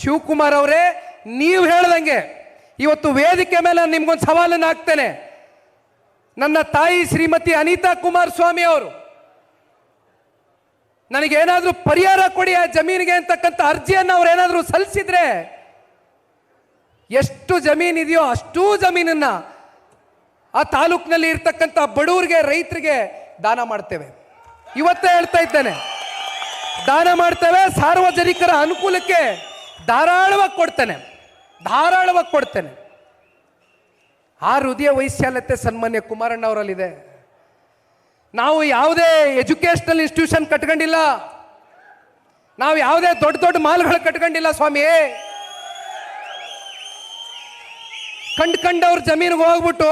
ಶಿವಕುಮಾರ್ ಅವರೇ, ನೀವು ಹೇಳ್ದಂಗೆ. ಇವತ್ತು ವೇದಿಕೆ ಮೇಲೆ ನಾನು ನಿಮ್ಗೊಂದು ಸವಾಲನ್ನು ಹಾಕ್ತೇನೆ. ನನ್ನ ತಾಯಿ ಶ್ರೀಮತಿ ಅನಿತಾ ಕುಮಾರಸ್ವಾಮಿ ಅವರು, ನನಗೇನಾದ್ರೂ ಪರಿಹಾರ ಕೊಡಿ ಆ ಜಮೀನಿಗೆ ಅಂತಕ್ಕಂಥ ಅರ್ಜಿಯನ್ನು ಅವ್ರು ಏನಾದರೂ ಸಲ್ಲಿಸಿದ್ರೆ, ಎಷ್ಟು ಜಮೀನ್ ಇದೆಯೋ ಅಷ್ಟೂ ಜಮೀನನ್ನ ಆ ತಾಲೂಕಿನಲ್ಲಿ ಇರ್ತಕ್ಕಂಥ ಬಡವರಿಗೆ ರೈತರಿಗೆ ದಾನ ಮಾಡ್ತೇವೆ. ಇವತ್ತೇ ಹೇಳ್ತಾ ಇದ್ದೇನೆ. ದಾನ ಮಾಡ್ತೇವೆ, ಸಾರ್ವಜನಿಕರ ಅನುಕೂಲಕ್ಕೆ ಧಾರಾಳವಾಗಿ ಕೊಡ್ತೇನೆ. ಧಾರಾಳವಾಗಿ ಕೊಡ್ತೇನೆ. ಆ ಹೃದಯ ವೈಶಾಲ್ಯತೆ ಸನ್ಮಾನ್ಯ ಕುಮಾರಣ್ಣ ಅವರಲ್ಲಿದೆ ನಾವು ಯಾವುದೇ ಎಜುಕೇಶನಲ್ ಇನ್ಸ್ಟಿಟ್ಯೂಷನ್ ಕಟ್ಕೊಂಡಿಲ್ಲ. ನಾವು ಯಾವುದೇ ದೊಡ್ಡ ದೊಡ್ಡ ಮಾಲ್ಗಳು ಕಟ್ಕೊಂಡಿಲ್ಲ ಸ್ವಾಮಿ. ಕಂಡ್ ಕಂಡವ್ರ ಜಮೀನಿಗೆ ಹೋಗ್ಬಿಟ್ಟು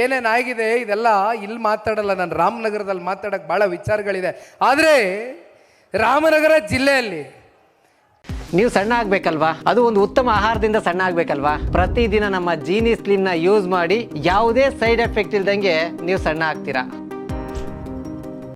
ಏನೇನ್ ಆಗಿದೆ ಇದೆಲ್ಲ ಇಲ್ಲಿ ಮಾತಾಡಲ್ಲ, ನಾನು ರಾಮನಗರದಲ್ಲಿ ಮಾತಾಡೋಕ್ಕೆ ಭಾಳ ವಿಚಾರಗಳಿದೆ. ಆದರೆ ರಾಮನಗರ ಜಿಲ್ಲೆಯಲ್ಲಿ ನೀವು ಸಣ್ಣ ಆಗ್ಬೇಕಲ್ವಾ? ಅದು ಒಂದು ಉತ್ತಮ ಆಹಾರದಿಂದ ಸಣ್ಣ ಆಗ್ಬೇಕಲ್ವಾ? ಪ್ರತಿದಿನ ನಮ್ಮ ಜೀನಿ ಸ್ಲಿಮ್ನ ಯೂಸ್ ಮಾಡಿ ಯಾವುದೇ ಸೈಡ್ ಎಫೆಕ್ಟ್ ಇಲ್ದಂಗೆ ನೀವು ಸಣ್ಣ ಆಗ್ತೀರಾ?